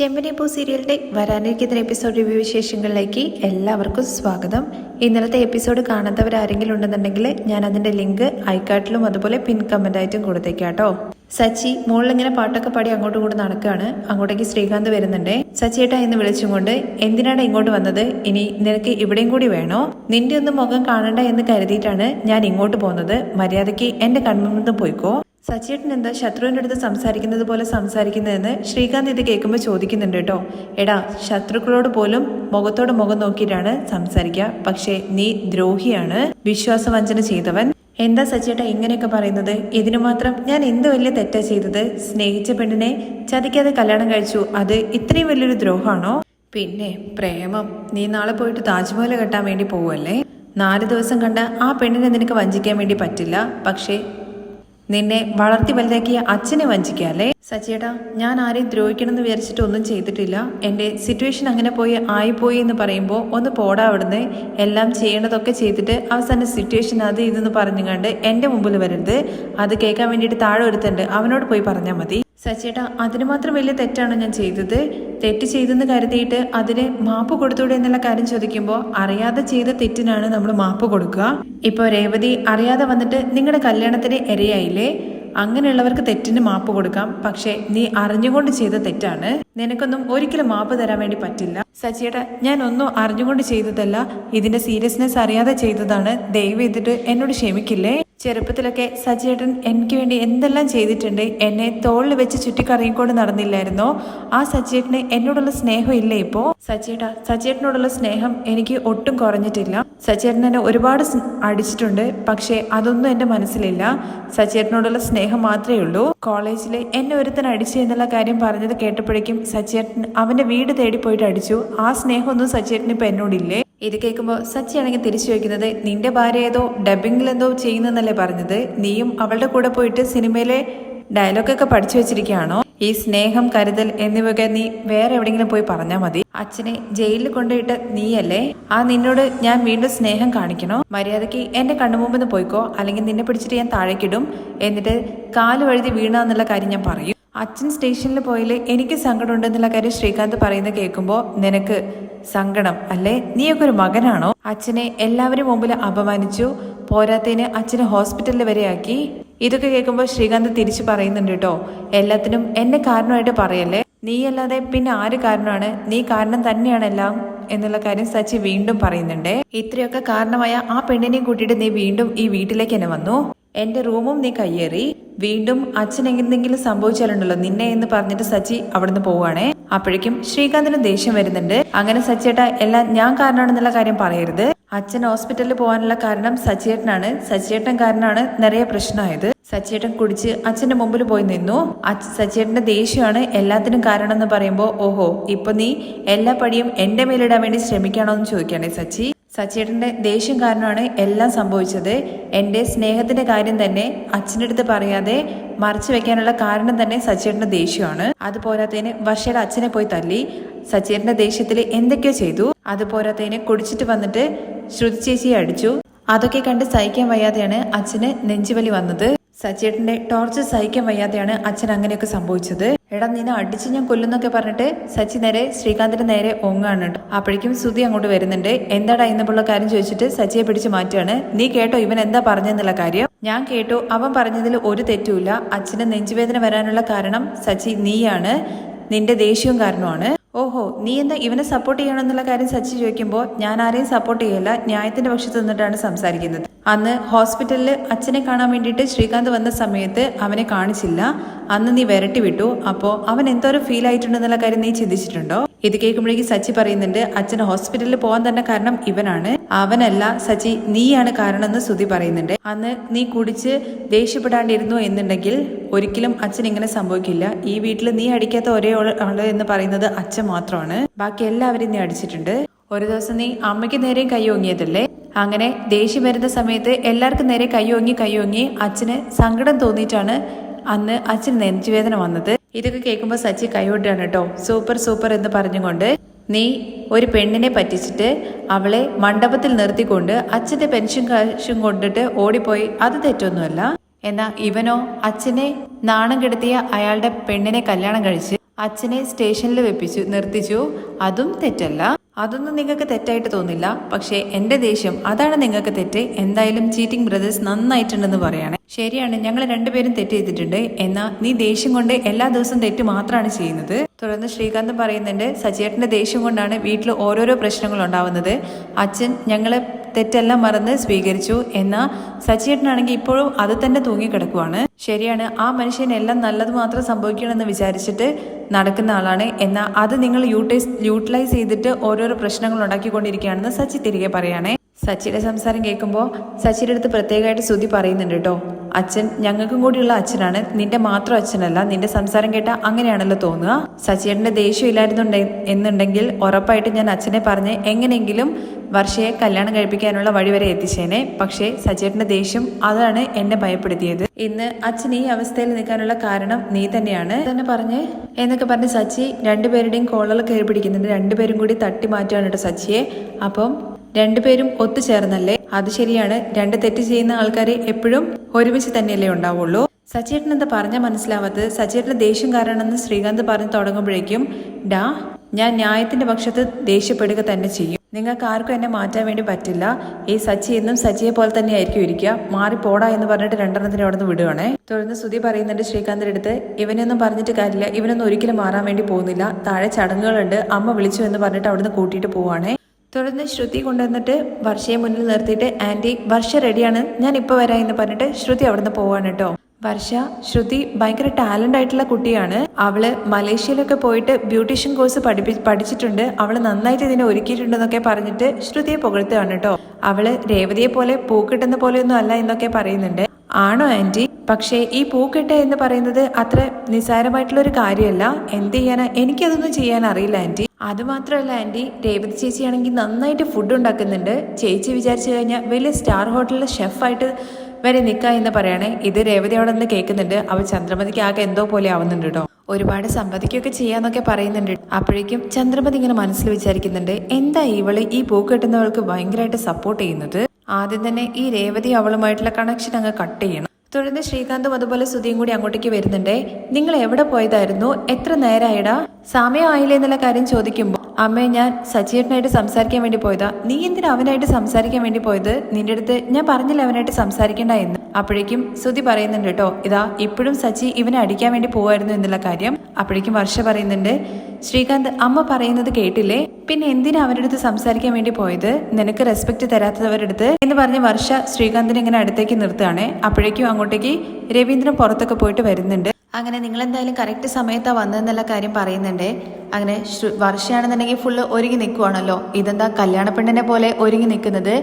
ചെമ്പനിപ്പൂ സീരിയലിന്റെ വരാനിരിക്കുന്ന episode review വിശേഷങ്ങളിലേക്ക് എല്ലാവർക്കും സ്വാഗതം. ഇന്നലത്തെ എപ്പിസോഡ് കാണാത്തവരാരെങ്കിലും ഉണ്ടെന്നുണ്ടെങ്കിൽ ഞാൻ അതിന്റെ ലിങ്ക് ഐക്കാട്ടിലും അതുപോലെ പിൻ കമന്റ് ആയിട്ടും കൊടുത്തേക്കാം കേട്ടോ. സച്ചി മുകളിലിങ്ങനെ പാട്ടൊക്കെ പാടി അങ്ങോട്ടും കൂടെ നടക്കുകയാണ്. അങ്ങോട്ടേക്ക് ശ്രീകാന്ത് വരുന്നുണ്ട്. സച്ചിയേട്ടാ എന്ന് വിളിച്ചും കൊണ്ട് എന്തിനാണ് ഇങ്ങോട്ട് വന്നത്? ഇനി നിനക്ക് ഇവിടെയും കൂടി വേണോ? നിന്റെ ഒന്നും മുഖം കാണണ്ട എന്ന് കരുതിയിട്ടാണ് ഞാൻ ഇങ്ങോട്ട് പോകുന്നത്. മര്യാദയ്ക്ക് എന്റെ കൺമുന്നിൽ പോയിക്കോ. സച്ചേട്ടൻ എന്താ ശത്രുവിന്റെ അടുത്ത് സംസാരിക്കുന്നത് പോലെ സംസാരിക്കുന്നതെന്ന് ശ്രീകാന്ത് ഇത് കേൾക്കുമ്പോൾ ചോദിക്കുന്നുണ്ട് കേട്ടോ. എടാ ശത്രുക്കളോട് പോലും മുഖത്തോട് മുഖം നോക്കിയിട്ടാണ് സംസാരിക്കുക പക്ഷേ നീ ദ്രോഹിയാണ്. വിശ്വാസവഞ്ചന ചെയ്തവൻ. എന്താ സച്ചേട്ട ഇങ്ങനെയൊക്കെ പറയുന്നത്? ഇതിനു മാത്രം ഞാൻ എന്ത് വലിയ തെറ്റാ ചെയ്തത്? സ്നേഹിച്ച പെണ്ണിനെ ചതിക്കാതെ കല്യാണം കഴിച്ചു. അത് ഇത്രയും വലിയൊരു ദ്രോഹമാണോ? പിന്നെ പ്രേമം. നീ നാളെ പോയിട്ട് താജ്മഹൽ കെട്ടാൻ വേണ്ടി പോവല്ലേ നാല് ദിവസം കണ്ട ആ പെണ്ണിനെ നിനക്ക് വഞ്ചിക്കാൻ വേണ്ടി പറ്റില്ല. പക്ഷേ നിന്നെ വളർത്തി വലുതാക്കിയ അച്ഛനെ വഞ്ചിക്കാല്ലേ സച്ചേട്ടാ ഞാൻ ആരെയും ദ്രോഹിക്കണം എന്ന് വിചാരിച്ചിട്ട് ഒന്നും ചെയ്തിട്ടില്ല. എന്റെ സിറ്റുവേഷൻ അങ്ങനെ പോയി ആയിപ്പോയി എന്ന് പറയുമ്പോൾ ഒന്ന് പോടാ അവിടുന്ന്. എല്ലാം ചെയ്യേണ്ടതൊക്കെ ചെയ്തിട്ട് അവസാന സിറ്റുവേഷൻ അത് ഇതെന്ന് പറഞ്ഞുകൊണ്ട് എന്റെ മുമ്പിൽ വരരുത്. അത് കേൾക്കാൻ വേണ്ടിയിട്ട് താഴെ ഒരുത്തുണ്ട് അവനോട് പോയി പറഞ്ഞാൽ മതി. സച്ചേട്ടാ അതിന് മാത്രം വലിയ തെറ്റാണ് ഞാൻ ചെയ്തത്? തെറ്റ് ചെയ്തെന്ന് കരുതിയിട്ട് അതിന് മാപ്പ് കൊടുത്തൂടെ എന്നുള്ള കാര്യം ചോദിക്കുമ്പോൾ അറിയാതെ ചെയ്ത തെറ്റിനാണ് നമ്മൾ മാപ്പ് കൊടുക്കുക. ഇപ്പോൾ രേവതി അറിയാതെ വന്നിട്ട് നിങ്ങളുടെ കല്യാണത്തിന് ഇരയായില്ലേ? അങ്ങനെയുള്ളവർക്ക് തെറ്റിന് മാപ്പ് കൊടുക്കാം. പക്ഷേ നീ അറിഞ്ഞുകൊണ്ട് ചെയ്ത തെറ്റാണ്. നിനക്കൊന്നും ഒരിക്കലും മാപ്പ് തരാൻ വേണ്ടി പറ്റില്ല. സച്ചിയേട്ടാ ഞാൻ ഒന്നും അറിഞ്ഞുകൊണ്ട് ചെയ്തതല്ല. ഇതിന്റെ സീരിയസ്നെസ് അറിയാതെ ചെയ്തതാണ്. ദയവ് ചെയ്തിട്ട് എന്നോട് ക്ഷമിക്കില്ലേ? ചെറുപ്പത്തിലൊക്കെ സജിയേട്ടൻ എനിക്ക് വേണ്ടി എന്തെല്ലാം ചെയ്തിട്ടുണ്ട് എന്നെ തോളിൽ വെച്ച് ചുറ്റിക്കറങ്ങിക്കൊണ്ട് നടന്നില്ലായിരുന്നോ? ആ സജിയേട്ടന് എന്നോടുള്ള സ്നേഹം ഇല്ലേ ഇപ്പോ? സജിയേട്ടാ സജിയേട്ടനോടുള്ള സ്നേഹം എനിക്ക് ഒട്ടും കുറഞ്ഞിട്ടില്ല. സജിയേട്ടൻ എന്നെ ഒരുപാട് അടിച്ചിട്ടുണ്ട് പക്ഷേ അതൊന്നും എന്റെ മനസ്സിലില്ല. സജിയേട്ടനോടുള്ള സ്നേഹം മാത്രമേ ഉള്ളൂ. കോളേജിൽ എന്നെ ഒരുത്തൻ അടിച്ചു എന്നുള്ള കാര്യം പറഞ്ഞത് കേട്ടപ്പോഴേക്കും സജിയേട്ടൻ അവന്റെ വീട് തേടി പോയിട്ട് അടിച്ചു. ആ സ്നേഹമൊന്നും സജിയേട്ടൻ ഇപ്പൊ എന്നോടില്ലേ? ഇത് കേൾക്കുമ്പോൾ സച്ചിയാണെങ്കിൽ തിരിച്ചു ചോദിക്കുന്നത് നിന്റെ ഭാര്യ ഏതോ ഡബിങ്ങിൽ എന്തോ ചെയ്യുന്നെന്നല്ലേ പറഞ്ഞത്? നീയും അവളുടെ കൂടെ പോയിട്ട് സിനിമയിലെ ഡയലോഗൊക്കെ പഠിച്ചു വെച്ചിരിക്കുകയാണോ? ഈ സ്നേഹം കരുതൽ എന്നിവയൊക്കെ നീ വേറെ എവിടെയെങ്കിലും പോയി പറഞ്ഞാൽ മതി. അച്ഛനെ ജയിലിൽ കൊണ്ടുപോയിട്ട് നീയല്ലേ? ആ നിന്നോട് ഞാൻ വീണ്ടും സ്നേഹം കാണിക്കണോ? മര്യാദയ്ക്ക് എന്റെ കണ്ണുമുമ്പിൽ നിന്ന് പോയിക്കോ. അല്ലെങ്കിൽ നിന്നെ പിടിച്ചിട്ട് ഞാൻ താഴേക്കിടും. എന്നിട്ട് കാൽ വഴുതി വീണാന്നുള്ള കാര്യം ഞാൻ പറയും. അച്ഛൻ സ്റ്റേഷനിൽ പോയാൽ എനിക്ക് സങ്കടമുണ്ടെന്നുള്ള കാര്യം ശ്രീകാന്ത് പറയുന്നത് കേൾക്കുമ്പോൾ നിനക്ക് സങ്കടം അല്ലേ? നീയൊക്കെ ഒരു മകനാണോ? അച്ഛനെ എല്ലാവരും മുമ്പിൽ അപമാനിച്ചു. പോരാത്തതിന് അച്ഛനെ ഹോസ്പിറ്റലിൽ വരെ ആക്കി. ഇതൊക്കെ കേൾക്കുമ്പോൾ ശ്രീകാന്ത് തിരിച്ചു പറയുന്നുണ്ട് കേട്ടോ. എല്ലാത്തിനും എന്നെ കാരണമായിട്ട് പറയല്ലേ? നീയല്ലാതെ പിന്നെ ആര് കാരണമാണ്? നീ കാരണം തന്നെയാണ് എല്ലാം എന്നുള്ള കാര്യം സച്ചി വീണ്ടും പറയുന്നുണ്ട്. ഇത്രയൊക്കെ കാരണമായ ആ പെണ്ണിനെയും കൂട്ടിയിട്ട് നീ വീണ്ടും ഈ വീട്ടിലേക്ക് തന്നെ വന്നു. എന്റെ റൂമും നീ കയ്യേറി. വീണ്ടും അച്ഛൻ എന്തെങ്കിലും സംഭവിച്ചാലുണ്ടല്ലോ നിന്നെ എന്ന് പറഞ്ഞിട്ട് സച്ചി അവിടുന്ന് പോവുകയാണേ. അപ്പോഴേക്കും ശ്രീകാന്തിന് ദേഷ്യം വരുന്നുണ്ട്. അങ്ങനെ സച്ചിയേട്ട എല്ലാം ഞാൻ കാരണമാണെന്നുള്ള കാര്യം പറയരുത്. അച്ഛൻ ഹോസ്പിറ്റലിൽ പോകാനുള്ള കാരണം സച്ചിയേട്ടനാണ്. സച്ചിയേട്ടൻ കാരണമാണ് നിറയെ പ്രശ്നമായത്. സച്ചിയേട്ടൻ കുടിച്ച് അച്ഛന്റെ മുമ്പിൽ പോയി നിന്നു. സച്ചിയേട്ടന്റെ ദേഷ്യമാണ് എല്ലാത്തിനും കാരണം എന്ന് പറയുമ്പോൾ ഓഹോ ഇപ്പൊ നീ എല്ലാ പടിയും എന്റെ മേലിടാൻ വേണ്ടി ശ്രമിക്കണോ എന്ന് സച്ചി. സച്ചിയേട്ടന്റെ ദേഷ്യം കാരണമാണ് എല്ലാം സംഭവിച്ചത്. എന്റെ സ്നേഹത്തിന്റെ കാര്യം തന്നെ അച്ഛന്റെ അടുത്ത് പറയാതെ മറച്ചു വെക്കാനുള്ള കാരണം തന്നെ സച്ചേട്ടന്റെ ദേഷ്യമാണ്. അത് പോരാത്തതിന് വർഷയുടെ അച്ഛനെ പോയി തല്ലി സച്ചേട്ടന്റെ ദേഷ്യത്തിൽ എന്തൊക്കെയോ ചെയ്തു. അത് പോരാത്തതിന് കുടിച്ചിട്ട് വന്നിട്ട് ശ്രുതി ചേച്ചിയെ അടിച്ചു. അതൊക്കെ കണ്ട് സഹിക്കാൻ വയ്യാതെയാണ് അച്ഛന് നെഞ്ചുവലി വന്നത്. സച്ചേട്ടന്റെ ടോർച്ചർ സഹിക്കാൻ വയ്യാതെയാണ് അച്ഛൻ അങ്ങനെയൊക്കെ സംഭവിച്ചത്. എടാ നിന്നെ അടിച്ച് ഞാൻ കൊല്ലുന്നൊക്കെ പറഞ്ഞിട്ട് സച്ചി നേരെ ശ്രീകാന്തിന്റെ നേരെ ഒങ്ങാണ് അപ്പോഴേക്കും സുധി അങ്ങോട്ട് വരുന്നുണ്ട്. എന്താടാ ഇന്നിപ്പുള്ള കാര്യം ചോദിച്ചിട്ട് സച്ചിയെ പിടിച്ച് മാറ്റാണ് നീ കേട്ടോ ഇവൻ എന്താ പറഞ്ഞെന്നുള്ള കാര്യം? ഞാൻ കേട്ടു അവൻ പറഞ്ഞതിൽ ഒരു തെറ്റുമില്ല. അച്ഛന് നെഞ്ചുവേദന വരാനുള്ള കാരണം സച്ചി നീയാണ്. നിന്റെ ദേഷ്യവും കാരണമാണ് ഓഹോ നീ എന്താ ഇവനെ സപ്പോർട്ട് ചെയ്യണമെന്നുള്ള കാര്യം സച്ചി ചോദിക്കുമ്പോൾ ഞാൻ ആരെയും സപ്പോർട്ട് ചെയ്യില്ല ന്യായത്തിന്റെ പക്ഷത്ത് നിന്നിട്ടാണ് സംസാരിക്കുന്നത്. അന്ന് ഹോസ്പിറ്റലിൽ അച്ഛനെ കാണാൻ വേണ്ടിയിട്ട് ശ്രീകാന്ത് വന്ന സമയത്ത് അവനെ കാണിച്ചില്ല. അന്ന് നീ വിരട്ടി വിട്ടു. അപ്പോൾ അവൻ എന്തോരം ഫീൽ ആയിട്ടുണ്ടെന്നുള്ള കാര്യം നീ ചിന്തിച്ചിട്ടുണ്ടോ? ഇത് കേൾക്കുമ്പോഴേക്കും സച്ചി പറയുന്നുണ്ട് അച്ഛൻ ഹോസ്പിറ്റലിൽ പോകാൻ തന്നെ കാരണം ഇവനാണ്. അവനല്ല സച്ചി നീയാണ് കാരണം എന്ന് ശ്രുതി പറയുന്നുണ്ട്. അന്ന് നീ കുടിച്ച് ദേഷ്യപ്പെടാണ്ടിരുന്നു എന്നുണ്ടെങ്കിൽ ഒരിക്കലും അച്ഛൻ ഇങ്ങനെ സംഭവിക്കില്ല. ഈ വീട്ടിൽ നീ അടിക്കാത്ത ഒരേ ആൾ എന്ന് പറയുന്നത് അച്ഛൻ മാത്രമാണ്. ബാക്കി എല്ലാവരും നീ അടിച്ചിട്ടുണ്ട്. ഒരു ദിവസം നീ അമ്മയ്ക്ക് നേരെ കൈയോങ്ങിയതല്ലേ അങ്ങനെ ദേഷ്യം വരുന്ന സമയത്ത് എല്ലാവർക്കും നേരെ കൈയോങ്ങി കൈയോങ്ങി അച്ഛന് സങ്കടം തോന്നിയിട്ടാണ് അന്ന് അച്ഛന് നെഞ്ചുവേദന വന്നത്. ഇതൊക്കെ കേൾക്കുമ്പോൾ സച്ചി കൈവിട്ടാണ് കേട്ടോ. സൂപ്പർ സൂപ്പർ എന്ന് പറഞ്ഞുകൊണ്ട് നീ ഒരു പെണ്ണിനെ പറ്റിച്ചിട്ട് അവളെ മണ്ഡപത്തിൽ നിർത്തിക്കൊണ്ട് അച്ഛന്റെ പെൻഷൻ കാശും കൊണ്ടിട്ട് ഓടിപ്പോയി. അത് തെറ്റൊന്നുമല്ല. എന്നാ ഇവനോ അച്ഛനെ നാണം കെടുത്തിയ അയാളുടെ പെണ്ണിനെ കല്യാണം കഴിച്ച് അച്ഛനെ സ്റ്റേഷനിൽ വെപ്പിച്ചു നിർത്തിച്ചു. അതും തെറ്റല്ല. അതൊന്നും നിങ്ങൾക്ക് തെറ്റായിട്ട് തോന്നില്ല. പക്ഷേ എന്റെ ദേഷ്യം അതാണ് നിങ്ങൾക്ക് തെറ്റ്. എന്തായാലും ചീറ്റിംഗ് ബ്രദേഴ്സ് നന്നായിട്ടുണ്ടെന്ന് പറയാണ്. ശരിയാണ് ഞങ്ങൾ രണ്ടുപേരും തെറ്റ് ചെയ്തിട്ടുണ്ട്. എന്നാൽ നീ ദേഷ്യം കൊണ്ട് എല്ലാ ദിവസവും തെറ്റ് മാത്രമാണ് ചെയ്യുന്നത്. തുടർന്ന് ശ്രീകാന്ത് പറയുന്നുണ്ട് സച്ചേട്ടന്റെ ദേഷ്യം കൊണ്ടാണ് വീട്ടിൽ ഓരോരോ പ്രശ്നങ്ങൾ ഉണ്ടാവുന്നത്. അച്ഛൻ ഞങ്ങളെ തെറ്റെല്ലാം മറന്ന് സ്വീകരിച്ചു എന്നാൽ സച്ചിയേട്ടനാണെങ്കിൽ ഇപ്പോഴും അത് തന്നെ തൂങ്ങിക്കിടക്കുവാണ്. ശരിയാണ് ആ മനുഷ്യൻ എല്ലാം നല്ലത് മാത്രം സംഭവിക്കണമെന്ന് വിചാരിച്ചിട്ട് നടക്കുന്ന ആളാണ് എന്നാൽ അത് നിങ്ങൾ യൂട്ടൈസ് യൂട്ടിലൈസ് ചെയ്തിട്ട് ഓരോരോ പ്രശ്നങ്ങൾ ഉണ്ടാക്കിക്കൊണ്ടിരിക്കുകയാണെന്ന് സച്ചി തിരികെ പറയുകയാണേ സച്ചിയുടെ സംസാരം കേൾക്കുമ്പോൾ സച്ചിയുടെ അടുത്ത് പ്രത്യേകമായിട്ട് ശ്രുതി പറയുന്നുണ്ട് കേട്ടോ അച്ഛൻ ഞങ്ങൾക്കും കൂടിയുള്ള അച്ഛനാണ് നിന്റെ മാത്രം അച്ഛനല്ല നിന്റെ സംസാരം കേട്ടാൽ അങ്ങനെയാണല്ലോ തോന്നുക. സച്ചിയേട്ടന്റെ ദേഷ്യം ഇല്ലായിരുന്നുണ്ടെ എന്നുണ്ടെങ്കിൽ ഉറപ്പായിട്ട് ഞാൻ അച്ഛനെ പറഞ്ഞ് എങ്ങനെയെങ്കിലും വർഷയെ കല്യാണം കഴിപ്പിക്കാനുള്ള വഴി വരെ എത്തിച്ചേനെ. പക്ഷേ സച്ചേട്ടന്റെ ദേഷ്യം അതാണ് എന്നെ ഭയപ്പെടുത്തിയത്. ഇന്ന് അച്ഛൻ ഈ അവസ്ഥയിൽ നിൽക്കാനുള്ള കാരണം നീ തന്നെയാണ്. തന്നെ പറഞ്ഞ് എന്നൊക്കെ പറഞ്ഞ് സച്ചി രണ്ടുപേരുടെയും കോളർ കയറി പിടിക്കുന്നുണ്ട്. രണ്ടുപേരും കൂടി തട്ടി മാറ്റുകയാണ് കേട്ടോ സച്ചിയെ. അപ്പം രണ്ടുപേരും ഒത്തുചേർന്നല്ലേ? അത് ശരിയാണ്. രണ്ട് തെറ്റ് ചെയ്യുന്ന ആൾക്കാരെ എപ്പോഴും ഒരുമിച്ച് തന്നെയല്ലേ ഉണ്ടാവുള്ളൂ. സച്ചേട്ടൻ എന്താ പറഞ്ഞാൽ മനസ്സിലാവാത്തത്? സച്ചേട്ടന് ദേഷ്യം കാരണമെന്ന് ശ്രീകാന്ത് പറഞ്ഞു തുടങ്ങുമ്പോഴേക്കും ഡാ ഞാൻ ന്യായത്തിന്റെ പക്ഷത്ത് ദേഷ്യപ്പെടുക തന്നെ ചെയ്യും. നിങ്ങൾക്ക് ആർക്കും എന്നെ മാറ്റാൻ വേണ്ടി പറ്റില്ല. ഈ സച്ചി എന്നും സച്ചിയെ പോലെ തന്നെ ആയിരിക്കും ഇരിക്കുക. പോടാ എന്ന് പറഞ്ഞിട്ട് രണ്ടെണ്ണത്തിന് അവിടെ നിന്ന് വിടുവാണേ. തുടർന്ന് സുധി പറയുന്നുണ്ട് ശ്രീകാന്തിന്റെ അടുത്ത് ഇവനൊന്നും പറഞ്ഞിട്ട് കാര്യമില്ല. ഇവനൊന്നും ഒരിക്കലും മാറാൻ വേണ്ടി പോകുന്നില്ല. താഴെ ചടങ്ങുകളുണ്ട്. അമ്മ വിളിച്ചു എന്ന് പറഞ്ഞിട്ട് അവിടുന്ന് കൂട്ടിയിട്ട് പോവാണേ. തുടർന്ന് ശ്രുതി കൊണ്ടുവന്നിട്ട് വർഷയെ മുന്നിൽ നിർത്തിയിട്ട് ആന്റി വർഷ റെഡിയാണ് ഞാൻ ഇപ്പോൾ വരാം എന്ന് പറഞ്ഞിട്ട് ശ്രുതി അവിടുന്ന് പോവാണ് കേട്ടോ. വർഷ ശ്രുതി ഭയങ്കര ടാലന്റ് ആയിട്ടുള്ള കുട്ടിയാണ്. അവൾ മലേഷ്യയിലൊക്കെ പോയിട്ട് ബ്യൂട്ടീഷ്യൻ കോഴ്സ് പഠിപ്പി പഠിച്ചിട്ടുണ്ട്. അവൾ നന്നായിട്ട് ഇതിനെ ഒരുക്കിയിട്ടുണ്ടെന്നൊക്കെ പറഞ്ഞിട്ട് ശ്രുതിയെ പുകഴ്ത്തുകയാണ് കേട്ടോ അവൾ രേവതിയെ പോലെ പൂക്കിട്ടുന്ന പോലെയൊന്നും അല്ല എന്നൊക്കെ പറയുന്നുണ്ട്. ആണോ ആന്റി? പക്ഷേ ഈ പൂക്കെട്ട് എന്ന് പറയുന്നത് അത്ര നിസ്സാരമായിട്ടുള്ള ഒരു കാര്യമല്ല. എന്ത് ചെയ്യാനാ? എനിക്കതൊന്നും ചെയ്യാൻ അറിയില്ല ആന്റി. അത് മാത്രമല്ല ആന്റി രേവതി ചേച്ചിയാണെങ്കിൽ നന്നായിട്ട് ഫുഡ് ഉണ്ടാക്കുന്നുണ്ട്. ചേച്ചി വിചാരിച്ചു കഴിഞ്ഞാൽ വലിയ സ്റ്റാർ ഹോട്ടലിലെ ഷെഫായിട്ട് വരെ നിൽക്കുക എന്ന് പറയണേ. ഇത് രേവതി അവിടെ നിന്ന് കേൾക്കുന്നുണ്ട്. അവൾ ചന്ദ്രമതിക്ക് ആകെ എന്തോ പോലെ ആവുന്നുണ്ട് കേട്ടോ. ഒരുപാട് സമ്പാദിക്കുകയൊക്കെ ചെയ്യാന്നൊക്കെ പറയുന്നുണ്ട്. അപ്പോഴേക്കും ചന്ദ്രമതി ഇങ്ങനെ മനസ്സിൽ വിചാരിക്കുന്നുണ്ട്. എന്താ ഇവൾ ഈ പൂ കെട്ടുന്നവൾക്ക് ഭയങ്കരമായിട്ട് സപ്പോർട്ട് ചെയ്യുന്നത്? ആദ്യം തന്നെ ഈ രേവതി അവളുമായിട്ടുള്ള കണക്ഷൻ അങ്ങ് കട്ട് ചെയ്യണം. തുടർന്ന് ശ്രീകാന്തും അതുപോലെ സുധിയും കൂടി അങ്ങോട്ടേക്ക് വരുന്നുണ്ടേ. നിങ്ങൾ എവിടെ പോയതായിരുന്നു? എത്ര നേരമായിടാ സമയമായില്ലേ എന്നുള്ള കാര്യം ചോദിക്കുമ്പോൾ അമ്മേ ഞാൻ സജീവനായിട്ട് സംസാരിക്കാൻ വേണ്ടി പോയതാ. നീ എന്തിനാ അവനായിട്ട് സംസാരിക്കാൻ വേണ്ടി പോയത്? നിന്റെ അടുത്ത് ഞാൻ പറഞ്ഞില്ല അവനായിട്ട് സംസാരിക്കണ്ട എന്ന്? അപ്പോഴേക്കും ശ്രുതി പറയുന്നുണ്ട് കേട്ടോ ഇതാ ഇപ്പോഴും സച്ചി ഇവനെ അടിക്കാൻ വേണ്ടി പോവായിരുന്നു എന്നുള്ള കാര്യം. അപ്പോഴേക്കും വർഷ പറയുന്നുണ്ട് ശ്രീകാന്ത് അമ്മ പറയുന്നത് കേട്ടില്ലേ? പിന്നെ എന്തിനാ അവരുടെ അടുത്ത് സംസാരിക്കാൻ വേണ്ടി പോയത്? നിനക്ക് റെസ്പെക്ട് തരാത്തവരുടെ അടുത്ത്? എന്ന് പറഞ്ഞ വർഷ ശ്രീകാന്തിനെ ഇങ്ങനെ അടുത്തേക്ക് നിർത്തുകയാണ്. അപ്പോഴേക്കും അങ്ങോട്ടേക്ക് രവീന്ദ്രൻ പുറത്തൊക്കെ പോയിട്ട് വരുന്നുണ്ട്. അങ്ങനെ നിങ്ങൾ എന്തായാലും കറക്റ്റ് സമയത്താ വന്നതെന്നുള്ള കാര്യം പറയുന്നുണ്ടേ. അങ്ങനെ വർഷയാണെന്നുണ്ടെങ്കിൽ ഫുള്ള് ഒരുങ്ങി നിൽക്കുവാണല്ലോ ഇതെന്താ കല്യാണ പെണ്ണിനെ പോലെ ഒരുങ്ങി നിൽക്കുന്നത്?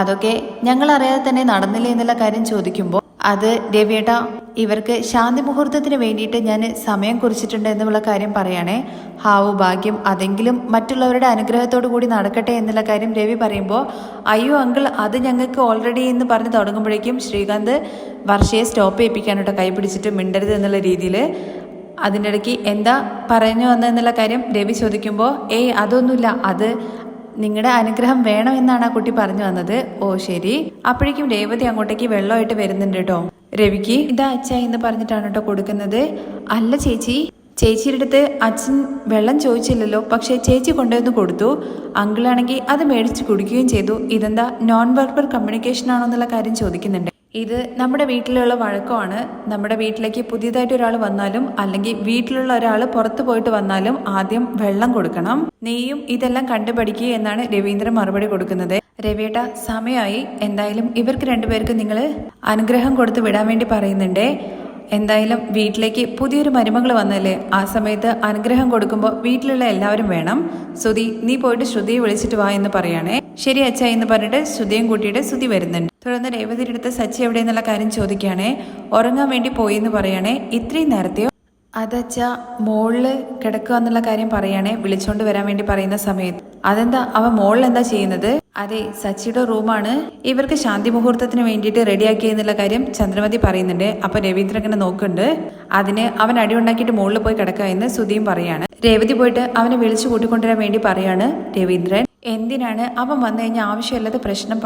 അതൊക്കെ ഞങ്ങൾ അറിയാതെ തന്നെ നടന്നില്ലേ എന്നുള്ള കാര്യം ചോദിക്കുമ്പോൾ അത് രവിയേട്ട ഇവർക്ക് ശാന്തി മുഹൂർത്തത്തിന് വേണ്ടിയിട്ട് ഞാൻ സമയം കുറിച്ചിട്ടുണ്ട് എന്നുള്ള കാര്യം പറയുകയാണേ ഹാവു ഭാഗ്യം അതെങ്കിലും മറ്റുള്ളവരുടെ അനുഗ്രഹത്തോടു കൂടി നടക്കട്ടെ എന്നുള്ള കാര്യം രവി പറയുമ്പോൾ അയ്യോ അങ്കിൾ അത് ഞങ്ങൾക്ക് ഓൾറെഡി എന്ന് പറഞ്ഞ് തുടങ്ങുമ്പോഴേക്കും ശ്രീകാന്ത് വർഷയെ സ്റ്റോപ്പ് ചെയ്യിപ്പിക്കാനോട്ടോ കൈ പിടിച്ചിട്ട് മിണ്ടരുത് എന്നുള്ള രീതിയിൽ അതിന്റെ ഇടയ്ക്ക് എന്താ പറഞ്ഞു വന്നതെന്നുള്ള കാര്യം രവി ചോദിക്കുമ്പോൾ ഏയ് അതൊന്നുമില്ല അത് നിങ്ങളുടെ അനുഗ്രഹം വേണം എന്നാണ് ആ കുട്ടി പറഞ്ഞു വന്നത്. ഓ ശരി. അപ്പോഴേക്കും രേവതി അങ്ങോട്ടേക്ക് വെള്ളമായിട്ട് വരുന്നുണ്ട് കേട്ടോ. രവിക്ക് ഇതാ അച്ഛ എന്ന് പറഞ്ഞിട്ടാണ് കേട്ടോ കൊടുക്കുന്നത്. അല്ല ചേച്ചി. ചേച്ചിയുടെ അടുത്ത് അച്ഛൻ വെള്ളം ചോദിച്ചില്ലല്ലോ. പക്ഷേ ചേച്ചി കൊണ്ടുവന്ന് കൊടുത്തു. അങ്കിളാണെങ്കിൽ അത് മേടിച്ച് കുടിക്കുകയും ചെയ്തു. ഇതെന്താ നോൺ വെർബൽ കമ്മ്യൂണിക്കേഷൻ ആണോ എന്നുള്ള കാര്യം ചോദിക്കുന്നുണ്ട്. ഇത് നമ്മുടെ വീട്ടിലുള്ള വഴക്കമാണ്. നമ്മുടെ വീട്ടിലേക്ക് പുതിയതായിട്ട് ഒരാൾ വന്നാലും അല്ലെങ്കിൽ വീട്ടിലുള്ള ഒരാൾ പുറത്തു പോയിട്ട് വന്നാലും ആദ്യം വെള്ളം കൊടുക്കണം. നീയും ഇതെല്ലാം കണ്ടുപഠിക്കുക എന്നാണ് രവീന്ദ്രൻ മറുപടി കൊടുക്കുന്നത്. രവിയേട്ട സമയമായി. എന്തായാലും ഇവർക്ക് രണ്ടുപേർക്കും നിങ്ങൾ അനുഗ്രഹം കൊടുത്ത് വിടാൻ വേണ്ടി പറയുന്നുണ്ടേ. എന്തായാലും വീട്ടിലേക്ക് പുതിയൊരു മരുമകൾ വന്നല്ലേ? ആ സമയത്ത് അനുഗ്രഹം കൊടുക്കുമ്പോൾ വീട്ടിലുള്ള എല്ലാവരും വേണം. സുതി നീ പോയിട്ട് ശ്രുതിയെ വിളിച്ചിട്ട് വാ എന്ന് പറയണേ. ശരി അച്ഛ എന്ന് പറഞ്ഞിട്ട് ശ്രുതിയും കൂട്ടിയിട്ട് ശ്രുതി വരുന്നുണ്ട്. തുടർന്ന് രേവതിയുടെ അടുത്ത് സച്ചി എവിടെയെന്നുള്ള കാര്യം ചോദിക്കുകയാണേ. ഉറങ്ങാൻ വേണ്ടി പോയി എന്ന് പറയണേ. ഇത്രയും നേരത്തെയോ? അതച്ച മോളിൽ കിടക്കുക എന്നുള്ള കാര്യം പറയണേ വിളിച്ചോണ്ട് വരാൻ വേണ്ടി പറയുന്ന സമയത്ത്. അതെന്താ? അവ മോളിൽ എന്താ ചെയ്യുന്നത്? അതെ സച്ചിയുടെ റൂമാണ് ഇവർക്ക് ശാന്തി മുഹൂർത്തത്തിന് വേണ്ടിയിട്ട് റെഡിയാക്കി എന്നുള്ള കാര്യം ചന്ദ്രമതി പറയുന്നുണ്ട്. അപ്പൊ രവീന്ദ്രൻ ഇങ്ങനെ നോക്കുന്നുണ്ട്. അതിന് അവൻ അടി ഉണ്ടാക്കിയിട്ട് മുകളിൽ പോയി കിടക്കുക എന്ന് സുധിയും പറയാണ്. രേവതി പോയിട്ട് അവനെ വിളിച്ചു കൂട്ടിക്കൊണ്ടുവരാൻ വേണ്ടി പറയാണ് രവീന്ദ്രൻ. എന്തിനാണ്? അവൻ വന്നു കഴിഞ്ഞാൽ ആവശ്യമില്ലാത്ത പ്രശ്നം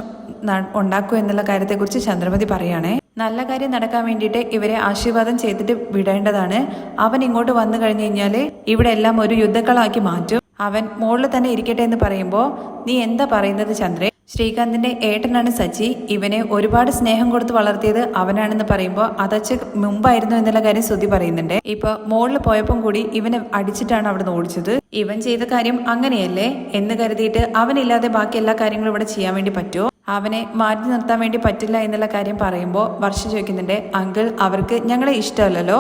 ഉണ്ടാക്കുക എന്നുള്ള കാര്യത്തെക്കുറിച്ച് ചന്ദ്രമതി പറയുകയാണേ നല്ല കാര്യം നടക്കാൻ വേണ്ടിയിട്ട് ഇവരെ ആശീർവാദം ചെയ്തിട്ട് വിടേണ്ടതാണ്. അവൻ ഇങ്ങോട്ട് വന്നു കഴിഞ്ഞു കഴിഞ്ഞാൽ ഇവിടെ എല്ലാം ഒരു യുദ്ധക്കളാക്കി മാറ്റും. അവൻ മുകളിൽ തന്നെ ഇരിക്കട്ടെ എന്ന് പറയുമ്പോൾ നീ എന്താ പറയുന്നത് ചന്ദ്രേ? ശ്രീകാന്തിന്റെ ഏട്ടനാണ് സച്ചി. ഇവനെ ഒരുപാട് സ്നേഹം കൊടുത്ത് വളർത്തിയത് അവനാണെന്ന് പറയുമ്പോൾ അതച്ച് മുമ്പായിരുന്നു എന്നുള്ള കാര്യം ശ്രുതി പറയുന്നുണ്ട്. ഇപ്പൊ മോളിൽ പോയപ്പം കൂടി ഇവനെ അടിച്ചിട്ടാണ് അവിടെ ഓടിച്ചത്. ഇവൻ ചെയ്ത കാര്യം അങ്ങനെയല്ലേ എന്ന് കരുതിയിട്ട് അവനില്ലാതെ ബാക്കി എല്ലാ കാര്യങ്ങളും ഇവിടെ ചെയ്യാൻ വേണ്ടി പറ്റുമോ അവനെ മാറ്റി നിർത്താൻ വേണ്ടി പറ്റില്ല എന്നുള്ള കാര്യം പറയുമ്പോൾ വർഷ ചോദിക്കുന്നുണ്ട് അങ്കിൾ അവർക്ക് ഞങ്ങളെ ഇഷ്ടമല്ലല്ലോ?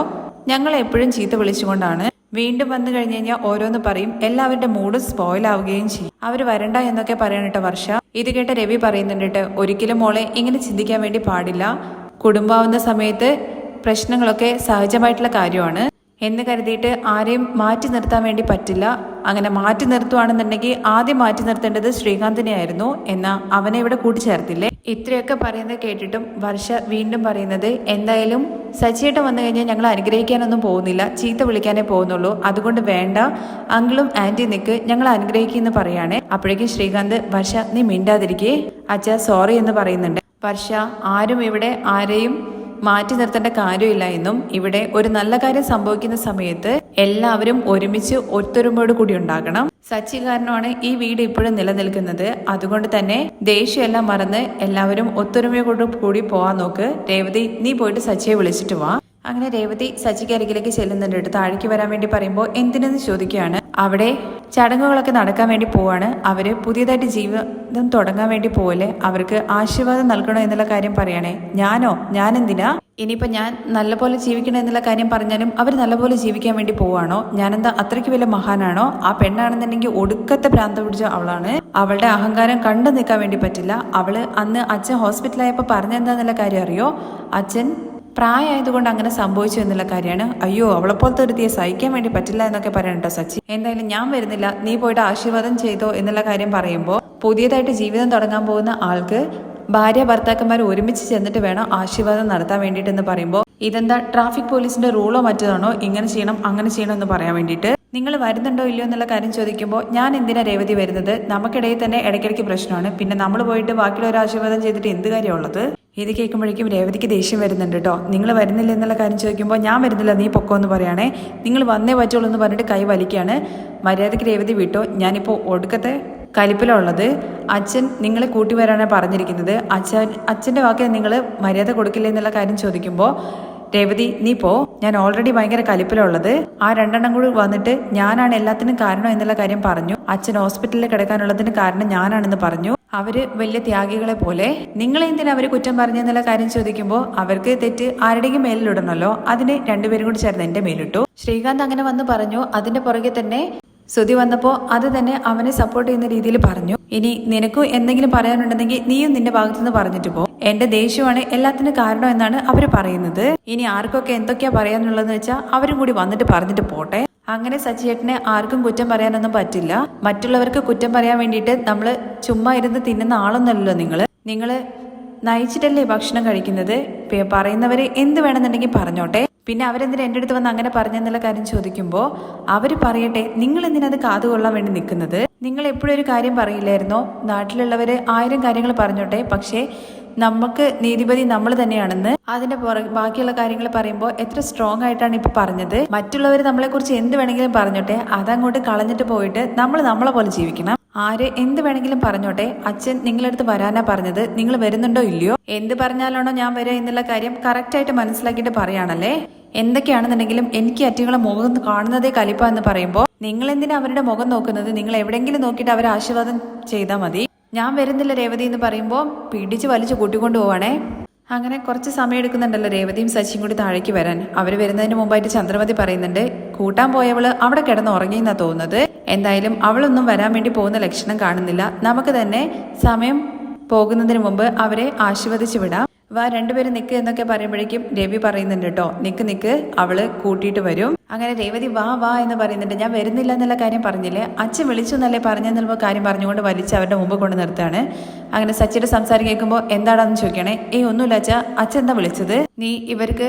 ഞങ്ങളെ എപ്പോഴും ചീത്ത വിളിച്ചുകൊണ്ടാണ്. വീണ്ടും വന്നു കഴിഞ്ഞു കഴിഞ്ഞാൽ ഓരോന്ന് പറയും എല്ലാവരുടെ മൂഡ് സ്പോയിൽ ആവുകയും ചെയ്യും. അവർ വരണ്ട എന്നൊക്കെ പറയണട്ടോ വർഷ. ഇത് കേട്ട രവി പറയുന്നുണ്ട് ഒരിക്കലും മോളെ ഇങ്ങനെ ചിന്തിക്കാൻ വേണ്ടി പാടില്ല. കുടുംബാവുന്ന സമയത്ത് പ്രശ്നങ്ങളൊക്കെ സഹജമായിട്ടുള്ള കാര്യമാണ്. എന്ന് കരുതിയിട്ട് ആരെയും മാറ്റി നിർത്താൻ വേണ്ടി പറ്റില്ല. അങ്ങനെ മാറ്റി നിർത്തുവാണെന്നുണ്ടെങ്കിൽ ആദ്യം മാറ്റി നിർത്തേണ്ടത് ശ്രീകാന്തിനെ ആയിരുന്നു എന്നാൽ അവനെ ഇവിടെ കൂട്ടിച്ചേർത്തില്ലേ? ഇത്രയൊക്കെ പറയുന്നത് കേട്ടിട്ടും വർഷ വീണ്ടും പറയുന്നത് എന്തായാലും സച്ചിയേട്ടൻ വന്നു കഴിഞ്ഞാൽ ഞങ്ങൾ അനുഗ്രഹിക്കാനൊന്നും പോകുന്നില്ല. ചീത്ത വിളിക്കാനേ പോകുന്നുള്ളൂ. അതുകൊണ്ട് വേണ്ട. അങ്കിളും ആന്റി നിക്ക് ഞങ്ങൾ അനുഗ്രഹിക്കുമെന്ന് പറയാണേ. അപ്പോഴേക്കും ശ്രീകാന്ത് വർഷ നീ മിണ്ടാതിരിക്കേ. അച്ഛ സോറി എന്ന് പറയുന്നുണ്ട്. വർഷ ആരും ഇവിടെ ആരെയും മാറ്റി നിർത്തേണ്ട കാര്യമില്ല എന്നും ഇവിടെ ഒരു നല്ല കാര്യം സംഭവിക്കുന്ന സമയത്ത് എല്ലാവരും ഒരുമിച്ച് ഒത്തൊരുമയോട് കൂടി ഉണ്ടാകണം. സച്ചി കാരണമാണ് ഈ വീട് ഇപ്പോഴും നിലനിൽക്കുന്നത്. അതുകൊണ്ട് തന്നെ ദേഷ്യമെല്ലാം മറന്ന് എല്ലാവരും ഒത്തൊരുമയോട് കൂടി പോവാൻ നോക്ക്. രേവതി നീ പോയിട്ട് സച്ചിയെ വിളിച്ചിട്ട് വാ. അങ്ങനെ രേവതി സജിക്ക് അരികിലേക്ക് ചെല്ലുന്നുണ്ട്. താഴേക്ക് വരാൻ വേണ്ടി പറയുമ്പോൾ എന്തിനെന്ന് ചോദിക്കുകയാണ്. അവിടെ ചടങ്ങുകളൊക്കെ നടക്കാൻ വേണ്ടി പോവാണ്. അവർ പുതിയതായിട്ട് ജീവിതം തുടങ്ങാൻ വേണ്ടി പോലെ അവർക്ക് ആശീർവാദം നൽകണോ എന്നുള്ള കാര്യം പറയണേ. ഞാനോ? ഞാൻ എന്തിനാ ഇനിയിപ്പോൾ ഞാൻ നല്ലപോലെ ജീവിക്കണം എന്നുള്ള കാര്യം പറഞ്ഞാലും അവർ നല്ലപോലെ ജീവിക്കാൻ വേണ്ടി പോവാണോ? ഞാനെന്താ അത്രയ്ക്ക് വലിയ മഹാനാണോ? ആ പെണ്ണാണെന്നുണ്ടെങ്കിൽ ഒടുക്കത്തെ ഭ്രാന്ത പിടിച്ച അവളാണ്. അവളുടെ അഹങ്കാരം കണ്ടു നിൽക്കാൻ വേണ്ടി പറ്റില്ല. അവൾ അന്ന് അച്ഛൻ ഹോസ്പിറ്റലായപ്പോൾ പറഞ്ഞെന്താന്നുള്ള കാര്യം അറിയോ? അച്ഛൻ പ്രായമായതുകൊണ്ട് അങ്ങനെ സംഭവിച്ചു എന്നുള്ള കാര്യമാണ്. അയ്യോ അവളെപ്പോലത്തെ ഒരു തീയെ സഹിക്കാൻ വേണ്ടി പറ്റില്ല എന്നൊക്കെ പറയണട്ടോ സച്ചി? എന്തായാലും ഞാൻ വരുന്നില്ല. നീ പോയിട്ട് ആശീർവാദം ചെയ്തോ എന്നുള്ള കാര്യം പറയുമ്പോൾ പുതിയതായിട്ട് ജീവിതം തുടങ്ങാൻ പോകുന്ന ആൾക്ക് ഭാര്യ ഭർത്താക്കന്മാർ ഒരുമിച്ച് ചെന്നിട്ട് വേണം ആശീർവാദം നടത്താൻ വേണ്ടിയിട്ടെന്ന് പറയുമ്പോൾ ഇതെന്താ ട്രാഫിക് പോലീസിന്റെ റൂളോ മറ്റതാണോ? ഇങ്ങനെ ചെയ്യണം അങ്ങനെ ചെയ്യണം എന്ന് പറയാൻ വേണ്ടിയിട്ട്. നിങ്ങൾ വരുന്നുണ്ടോ ഇല്ലയോ എന്നുള്ള കാര്യം ചോദിക്കുമ്പോൾ ഞാൻ എന്തിനാ രേവതി വരുന്നത്? നമുക്കിടയിൽ തന്നെ ഇടയ്ക്കിടയ്ക്ക് പ്രശ്നമാണ്. പിന്നെ നമ്മൾ പോയിട്ട് ബാക്കിയുള്ള ഒരു ആശീർവാദം ചെയ്തിട്ട് എന്ത് കാര്യമുള്ളത് ഇത് കേൾക്കുമ്പോഴേക്കും രേവതിക്ക് ദേഷ്യം വരുന്നുണ്ട് കേട്ടോ നിങ്ങൾ വരുന്നില്ല എന്നുള്ള കാര്യം ചോദിക്കുമ്പോൾ ഞാൻ വരുന്നില്ല നീ പൊക്കോ എന്ന് പറയുകയാണേ നിങ്ങൾ വന്നേ പറ്റുള്ളൂ എന്ന് പറഞ്ഞിട്ട് കൈ വലിക്കുകയാണ് മര്യാദയ്ക്ക് രേവതി വിട്ടോ. ഞാനിപ്പോൾ ഒടുക്കത്തെ കലിപ്പിലുള്ളത് അച്ഛൻ നിങ്ങളെ കൂട്ടി വരാനാണ് പറഞ്ഞിരിക്കുന്നത്. അച്ഛൻ അച്ഛന്റെ വാക്ക് നിങ്ങൾ മര്യാദ കൊടുക്കില്ല എന്നുള്ള കാര്യം ചോദിക്കുമ്പോൾ രേവതി നീ പോ. ഞാൻ ഓൾറെഡി ഭയങ്കര കലിപ്പിലുള്ളത് ആ രണ്ടെണ്ണം കൂടി വന്നിട്ട് ഞാനാണ് എല്ലാത്തിനും കാരണം എന്നുള്ള കാര്യം പറഞ്ഞു. അച്ഛൻ ഹോസ്പിറ്റലിൽ കിടക്കാനുള്ളതിന് കാരണം ഞാനാണെന്ന് പറഞ്ഞു. അവർ വലിയ ത്യാഗികളെ പോലെ. നിങ്ങൾ എന്തിനാ അവർ കുറ്റം പറഞ്ഞെന്നുള്ള കാര്യം ചോദിക്കുമ്പോൾ അവർക്ക് തെറ്റ് ആരുടെയും മേലിലിടണമല്ലോ അതിന് രണ്ടുപേരും കൂടി ചേർന്ന് എന്റെ മേലിട്ടു. ശ്രീകാന്ത് അങ്ങനെ വന്ന് പറഞ്ഞു അതിന്റെ പുറകെ തന്നെ ശ്രുതി വന്നപ്പോൾ അത് തന്നെ അവനെ സപ്പോർട്ട് ചെയ്യുന്ന രീതിയിൽ പറഞ്ഞു. ഇനി നിനക്ക് എന്തെങ്കിലും പറയാനുണ്ടെങ്കിൽ നീയും നിന്റെ ഭാഗത്തുനിന്ന് പറഞ്ഞിട്ട് പോ. എന്റെ ദേഷ്യമാണ് എല്ലാത്തിനും കാരണം എന്നാണ് അവർ പറയുന്നത്. ഇനി ആർക്കൊക്കെ എന്തൊക്കെയാ പറയാനുള്ളതെന്ന് വെച്ചാൽ അവരും കൂടി വന്നിട്ട് പറഞ്ഞിട്ട് പോട്ടെ. അങ്ങനെ സച്ചിയേട്ടനെ ആർക്കും കുറ്റം പറയാനൊന്നും പറ്റില്ല. മറ്റുള്ളവർക്ക് കുറ്റം പറയാൻ വേണ്ടിയിട്ട് നമ്മൾ ചുമ്മാ ഇരുന്ന് തിന്നുന്ന ആളൊന്നല്ലല്ലോ നിങ്ങൾ നിങ്ങൾ നയിച്ചിട്ടല്ലേ ഭക്ഷണം കഴിക്കുന്നത്? പറയുന്നവർ എന്ത് വേണമെന്നുണ്ടെങ്കിൽ പറഞ്ഞോട്ടെ. പിന്നെ അവരെന്തിനാ എന്റെ അടുത്ത് വന്ന് അങ്ങനെ പറഞ്ഞെന്നുള്ള കാര്യം ചോദിക്കുമ്പോൾ അവർ പറയട്ടെ നിങ്ങൾ എന്തിനത് കാതുകൊള്ളാൻ വേണ്ടി നിൽക്കുന്നത്? നിങ്ങൾ എപ്പോഴും ഒരു കാര്യം പറയില്ലായിരുന്നോ? നാട്ടിലുള്ളവർ ആയിരം കാര്യങ്ങൾ പറഞ്ഞോട്ടെ പക്ഷേ നമുക്ക് നീതിപതി നമ്മൾ തന്നെയാണെന്ന് അതിന്റെ ബാക്കിയുള്ള കാര്യങ്ങൾ പറയുമ്പോൾ എത്ര സ്ട്രോങ് ആയിട്ടാണ് ഇപ്പൊ പറഞ്ഞത്. മറ്റുള്ളവർ നമ്മളെ കുറിച്ച് എന്ത് വേണമെങ്കിലും പറഞ്ഞോട്ടെ അതങ്ങോട്ട് കളഞ്ഞിട്ട് പോയിട്ട് നമ്മൾ നമ്മളെ പോലെ ജീവിക്കണം. ആര് എന്ത് വേണമെങ്കിലും പറഞ്ഞോട്ടെ അച്ഛൻ നിങ്ങളടുത്ത് വരാനാ പറഞ്ഞത് നിങ്ങൾ വരുന്നുണ്ടോ ഇല്ലയോ? എന്ത് പറഞ്ഞാലാണോ ഞാൻ വരിക എന്നുള്ള കാര്യം കറക്റ്റ് ആയിട്ട് മനസ്സിലാക്കിയിട്ട് പറയാണല്ലേ? എന്തൊക്കെയാണെന്നുണ്ടെങ്കിലും എനിക്ക് അറ്റങ്ങളെ മുഖം കാണുന്നതേ കലിപ്പ എന്ന് പറയുമ്പോൾ നിങ്ങൾ എന്തിനാ അവരുടെ മുഖം നോക്കുന്നത്? നിങ്ങൾ എവിടെയെങ്കിലും നോക്കിയിട്ട് അവരെ ആശീർവാദം ചെയ്താൽ മതി. ഞാൻ വരുന്നില്ല രേവതി എന്ന് പറയുമ്പോൾ പിടിച്ച് വലിച്ചു കൂട്ടിക്കൊണ്ട് പോവാണേ. അങ്ങനെ കുറച്ച് സമയം എടുക്കുന്നുണ്ടല്ലോ രേവതിയും സച്ചിയും കൂടി താഴേക്ക് വരാൻ. അവർ വരുന്നതിന് മുമ്പായിട്ട് ചന്ദ്രമതി പറയുന്നുണ്ട് കൂട്ടാൻ പോയവൾ അവിടെ കിടന്ന് ഉറങ്ങിയെന്നാ തോന്നുന്നത്. എന്തായാലും അവളൊന്നും വരാൻ വേണ്ടി പോകുന്ന ലക്ഷണം കാണുന്നില്ല. നമുക്ക് തന്നെ സമയം പോകുന്നതിന് മുമ്പ് അവരെ ആശീർവദിച്ചു വിടാം. വാ രണ്ടുപേരും നിൽക്ക് എന്നൊക്കെ പറയുമ്പോഴേക്കും രവി പറയുന്നുണ്ട് കേട്ടോ നിക്ക് നിക്ക് അവൾ കൂട്ടിയിട്ട് വരും. അങ്ങനെ രേവതി വാ വാ എന്ന് പറയുന്നുണ്ട്. ഞാൻ വരുന്നില്ല എന്നുള്ള കാര്യം പറഞ്ഞില്ലേ? അച്ഛൻ വിളിച്ചു എന്നല്ലേ പറഞ്ഞെന്നുള്ള കാര്യം പറഞ്ഞുകൊണ്ട് വലിച്ച് അവരുടെ മുമ്പ് കൊണ്ട് നിർത്താണ് അങ്ങനെ സച്ചിയുടെ സംസാരം കേൾക്കുമ്പോൾ എന്താണെന്ന് ചോദിക്കണേ ഏയ് ഒന്നുമില്ല അച്ഛ. അച്ഛൻ എന്താ വിളിച്ചത്? നീ ഇവർക്ക്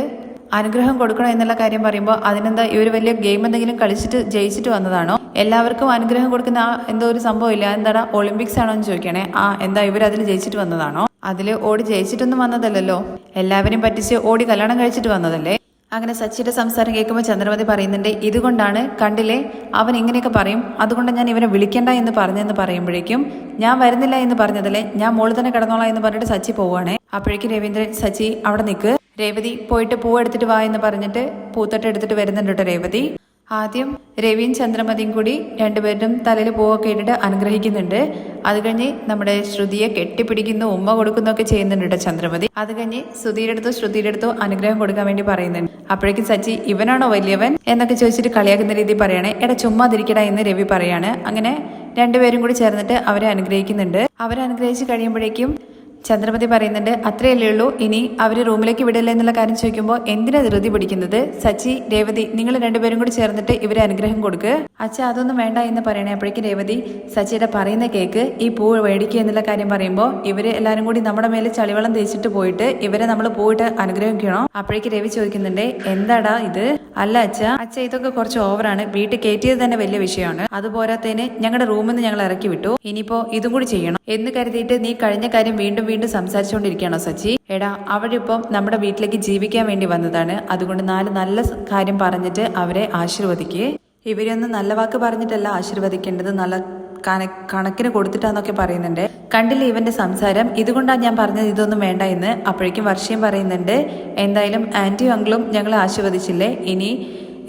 അനുഗ്രഹം കൊടുക്കണം എന്നുള്ള കാര്യം പറയുമ്പോൾ അതിനെന്താ ഇവർ വലിയ ഗെയിം എന്തെങ്കിലും കളിച്ചിട്ട് ജയിച്ചിട്ട് വന്നതാണോ? എല്ലാവർക്കും അനുഗ്രഹം കൊടുക്കുന്ന ആ എന്തോ ഒരു സംഭവം ഇല്ല. എന്താടാ ഒളിമ്പിക്സ് ആണോ എന്ന് ചോദിക്കണേ ആ എന്താ ഇവർ അതിൽ ജയിച്ചിട്ട് വന്നതാണോ? അതിൽ ഓടി ജയിച്ചിട്ടൊന്നും വന്നതല്ലല്ലോ. എല്ലാവരും പറ്റിച്ച് ഓടി കല്യാണം കഴിച്ചിട്ട് വന്നതല്ലേ? അങ്ങനെ സച്ചിയുടെ സംസാരം കേൾക്കുമ്പോൾ ചന്ദ്രമതി പറയുന്നുണ്ട് ഇതുകൊണ്ടാണ് കണ്ടില്ലേ അവൻ ഇങ്ങനെയൊക്കെ പറയും. അതുകൊണ്ട് ഞാൻ ഇവനെ വിളിക്കണ്ട എന്ന് പറഞ്ഞെന്ന് പറയുമ്പോഴേക്കും ഞാൻ വരുന്നില്ല എന്ന് പറഞ്ഞതല്ലേ ഞാൻ മോൾ തന്നെ കിടന്നോളാം എന്ന് പറഞ്ഞിട്ട് സച്ചി പോവുകയാണേ. അപ്പോഴേക്കും രവീന്ദ്രൻ സച്ചി അവിടെ നിൽക്ക്. രേവതി പോയിട്ട് പൂ എടുത്തിട്ട് വാ എന്ന് പറഞ്ഞിട്ട് പൂത്തട്ട് എടുത്തിട്ട് വരുന്നുണ്ട് കേട്ടോ രേവതി. ആദ്യം രവിയും ചന്ദ്രമതിയും കൂടി രണ്ടുപേരും തലയിൽ പൂവൊക്കെ ഇട്ടിട്ട് അനുഗ്രഹിക്കുന്നുണ്ട്. അത് കഴിഞ്ഞ് നമ്മുടെ ശ്രുതിയെ കെട്ടിപ്പിടിക്കുന്നു ഉമ്മ കൊടുക്കുന്നൊക്കെ ചെയ്യുന്നുണ്ട് കേട്ടോ ചന്ദ്രമതി. അത് കഴിഞ്ഞ് ശ്രുതിയുടെ അടുത്തോ ശ്രുതിയുടെ അടുത്തോ അനുഗ്രഹം കൊടുക്കാൻ വേണ്ടി പറയുന്നുണ്ട്. അപ്പോഴേക്കും സച്ചി ഇവനാണോ വലിയവൻ? എന്നൊക്കെ ചോദിച്ചിട്ട് കളിയാക്കുന്ന രീതിയിൽ പറയണേ. എടാ ചുമ്മാ തിരിക്കടാ എന്ന് രവി പറയാണ്. അങ്ങനെ രണ്ടുപേരും കൂടി ചേർന്നിട്ട് അവരെ അനുഗ്രഹിക്കുന്നുണ്ട്. അവരെ അനുഗ്രഹിച്ച് കഴിയുമ്പോഴേക്കും ചന്ദ്രമതി പറയുന്നുണ്ട് അത്രയല്ലേ ഉള്ളൂ. ഇനി അവർ റൂമിലേക്ക് വിടില്ല എന്നുള്ള കാര്യം ചോദിക്കുമ്പോൾ എന്തിനാ ധൃതി പിടിക്കുന്നത്? സച്ചി രേവതി നിങ്ങൾ രണ്ടുപേരും കൂടി ചേർന്നിട്ട് ഇവരെ അനുഗ്രഹം കൊടുക്ക്. അച്ഛ അതൊന്നും വേണ്ട എന്ന് പറയണേ. അപ്പോഴേക്കും രേവതി സച്ചിയുടെ പറയുന്ന കേക്ക് ഈ പൂ മേടിക്കുക എന്നുള്ള കാര്യം പറയുമ്പോൾ ഇവർ എല്ലാവരും കൂടി നമ്മുടെ മേലെ ചളിവെള്ളം തേച്ചിട്ട് പോയിട്ട് ഇവരെ നമ്മൾ പോയിട്ട് അനുഗ്രഹിക്കണോ? അപ്പോഴേക്ക് രവി ചോദിക്കുന്നുണ്ട് എന്താടാ ഇത്? അല്ല അച്ഛ അച്ഛ ഇതൊക്കെ കുറച്ച് ഓവറാണ്. വീട്ടിൽ കയറ്റിയത് തന്നെ വലിയ വിഷയമാണ്. അതുപോരാത്തതിന് ഞങ്ങളുടെ റൂമിൽ നിന്ന് ഞങ്ങൾ ഇറക്കി വിട്ടു. ഇനിയിപ്പോ ഇതും കൂടി ചെയ്യണം. എന്ന് കരുതിയിട്ട് നീ കഴിഞ്ഞ കാര്യം വീണ്ടും വീണ്ടും സംസാരിച്ചുകൊണ്ടിരിക്കുകയാണോ സച്ചി. എടാ അവരിപ്പം നമ്മുടെ വീട്ടിലേക്ക് ജീവിക്കാൻ വേണ്ടി വന്നതാണ്. അതുകൊണ്ട് നാല് നല്ല കാര്യം പറഞ്ഞിട്ട് അവരെ ആശീർവദിക്കേ. ഇവരൊന്നും നല്ല വാക്ക് പറഞ്ഞിട്ടല്ല ആശീർവദിക്കേണ്ടത്. നല്ല കണ- കണക്കിന് കൊടുത്തിട്ടാന്നൊക്കെ പറയുന്നുണ്ട്. കണ്ടില്ല ഇവന്റെ സംസാരം? ഇതുകൊണ്ടാണ് ഞാൻ പറഞ്ഞത് ഇതൊന്നും വേണ്ട എന്ന്. അപ്പോഴേക്കും വർഷയും പറയുന്നുണ്ട് എന്തായാലും ആന്റിയും അങ്കിളും ഞങ്ങൾ ആശീർവദിച്ചില്ലേ? ഇനി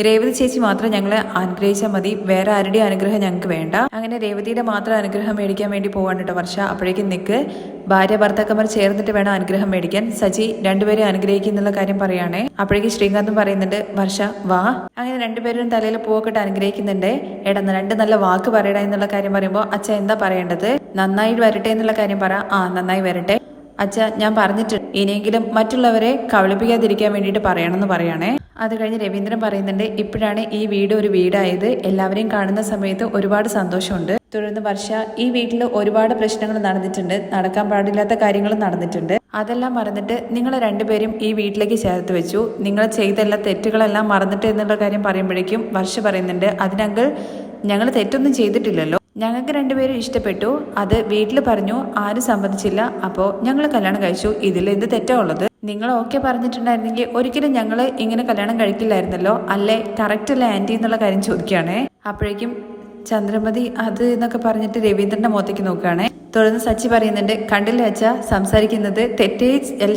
രേവതി ചേച്ചി മാത്രം ഞങ്ങളെ അനുഗ്രഹിച്ചാൽ മതി. വേറെ ആരുടെയും അനുഗ്രഹം ഞങ്ങൾക്ക് വേണ്ട. അങ്ങനെ രേവതിയുടെ മാത്രം അനുഗ്രഹം മേടിക്കാൻ വേണ്ടി പോവാണ് കേട്ടോ വർഷ. അപ്പോഴേക്കും നിൽക്ക് ഭാര്യ ഭർത്താക്കന്മാർ ചേർന്നിട്ട് വേണം അനുഗ്രഹം മേടിക്കാൻ. സജി രണ്ടുപേരും അനുഗ്രഹിക്കുന്നുള്ള കാര്യം പറയുകയാണേ അപ്പോഴേക്കും ശ്രീകാന്തും പറയുന്നുണ്ട് വർഷ വാ. അങ്ങനെ രണ്ടുപേരും തലയിൽ പൂവൊക്കെട്ട് അനുഗ്രഹിക്കുന്നുണ്ട്. എടന്ന് രണ്ട് നല്ല വാക്ക് പറയടാ എന്നുള്ള കാര്യം പറയുമ്പോൾ അച്ഛൻ എന്താ പറയേണ്ടത്? നന്നായി വരട്ടെ എന്നുള്ള കാര്യം പറ. ആ നന്നായി വരട്ടെ. അച്ഛ ഞാൻ പറഞ്ഞിട്ടുണ്ട് ഇനിയെങ്കിലും മറ്റുള്ളവരെ കബളിപ്പിക്കാതിരിക്കാൻ വേണ്ടിയിട്ട് പറയണമെന്ന് പറയണേ. അത് കഴിഞ്ഞ് രവീന്ദ്രൻ പറയുന്നുണ്ട് ഇപ്പോഴാണ് ഈ വീട് ഒരു വീടായത്. എല്ലാവരെയും കാണുന്ന സമയത്ത് ഒരുപാട് സന്തോഷമുണ്ട്. തുടർന്ന് വർഷ ഈ വീട്ടിൽ ഒരുപാട് പ്രശ്നങ്ങൾ നടന്നിട്ടുണ്ട്. നടക്കാൻ പാടില്ലാത്ത കാര്യങ്ങളും നടന്നിട്ടുണ്ട്. അതെല്ലാം മറന്നിട്ട് നിങ്ങൾ രണ്ടുപേരും ഈ വീട്ടിലേക്ക് ചേർത്ത് വെച്ചു. നിങ്ങൾ ചെയ്ത എല്ലാ തെറ്റുകളെല്ലാം മറന്നിട്ട് എന്നുള്ള കാര്യം പറയുമ്പോഴേക്കും വർഷ പറയുന്നുണ്ട് അതിനങ്കിൾ ഞങ്ങൾ തെറ്റൊന്നും ചെയ്തിട്ടില്ലല്ലോ. ഞങ്ങൾക്ക് രണ്ടുപേരും ഇഷ്ടപ്പെട്ടു. അത് വീട്ടിൽ പറഞ്ഞു ആരും സമ്മതിച്ചില്ല. അപ്പോൾ ഞങ്ങൾ കല്യാണം കഴിച്ചു. ഇതിൽ എന്ത് തെറ്റാ ഉള്ളത്? നിങ്ങൾ ഓക്കെ പറഞ്ഞിട്ടുണ്ടായിരുന്നെങ്കിൽ ഒരിക്കലും ഞങ്ങൾ ഇങ്ങനെ കല്യാണം കഴിക്കില്ലായിരുന്നല്ലോ. അല്ലേ? കറക്റ്റ് അല്ലേ ആന്റി എന്നുള്ള കാര്യം ചോദിക്കുകയാണേ. അപ്പോഴേക്കും ചന്ദ്രമതി അത് എന്നൊക്കെ പറഞ്ഞിട്ട് രവീന്ദ്രന്റെ മുഖത്തേക്ക് നോക്കുകയാണേ. തുടർന്ന് സച്ചി പറയുന്നുണ്ട് കണ്ടില്ല അച്ഛ സംസാരിക്കുന്നത് തെറ്റേ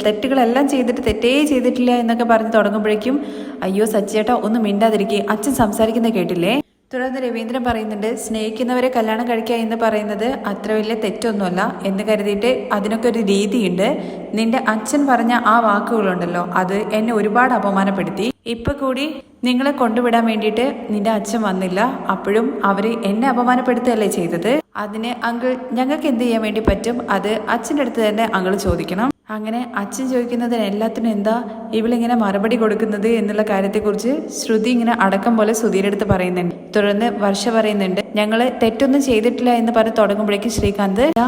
തെറ്റുകളെല്ലാം ചെയ്തിട്ട് തെറ്റേ ചെയ്തിട്ടില്ല എന്നൊക്കെ പറഞ്ഞ് തുടങ്ങുമ്പോഴേക്കും അയ്യോ സച്ചിയേട്ടാ ഒന്ന് മിണ്ടാതിരിക്കേ. അച്ഛൻ സംസാരിക്കുന്നത് കേട്ടില്ലേ? തുടർന്ന് രവീന്ദ്രൻ പറയുന്നുണ്ട് സ്നേഹിക്കുന്നവരെ കല്യാണം കഴിക്കുക എന്ന് പറയുന്നത് അത്ര വലിയ തെറ്റൊന്നുമല്ല എന്ന് കരുതിയിട്ട് അതിനൊക്കെ ഒരു രീതിയുണ്ട്. നിന്റെ അച്ഛൻ പറഞ്ഞ ആ വാക്കുകളുണ്ടല്ലോ അത് എന്നെ ഒരുപാട് അപമാനപ്പെടുത്തി. ഇപ്പൊ കൂടി നിങ്ങളെ കൊണ്ടുവിടാൻ വേണ്ടിയിട്ട് നിന്റെ അച്ഛൻ വന്നില്ല. അപ്പോഴും അവർ എന്നെ അപമാനപ്പെടുത്തുകയല്ലേ ചെയ്തത്? അതിന് അങ്കിൾ ഞങ്ങൾക്ക് എന്ത് ചെയ്യാൻ വേണ്ടി പറ്റും? അത് അച്ഛന്റെ അടുത്ത് തന്നെ അങ്കിൾ ചോദിക്കണം. അങ്ങനെ അച്ഛൻ ചോദിക്കുന്നതിന് എല്ലാത്തിനും എന്താ ഇവളിങ്ങനെ മറുപടി കൊടുക്കുന്നത് എന്നുള്ള കാര്യത്തെക്കുറിച്ച് ശ്രുതി ഇങ്ങനെ അടക്കം പോലെ സുധീരെടുത്ത് പറയുന്നുണ്ട്. തുടർന്ന് വർഷ പറയുന്നുണ്ട് ഞങ്ങൾ തെറ്റൊന്നും ചെയ്തിട്ടില്ല എന്ന് പറഞ്ഞ് തുടങ്ങുമ്പോഴേക്കും ശ്രീകാന്ത് "ദാ,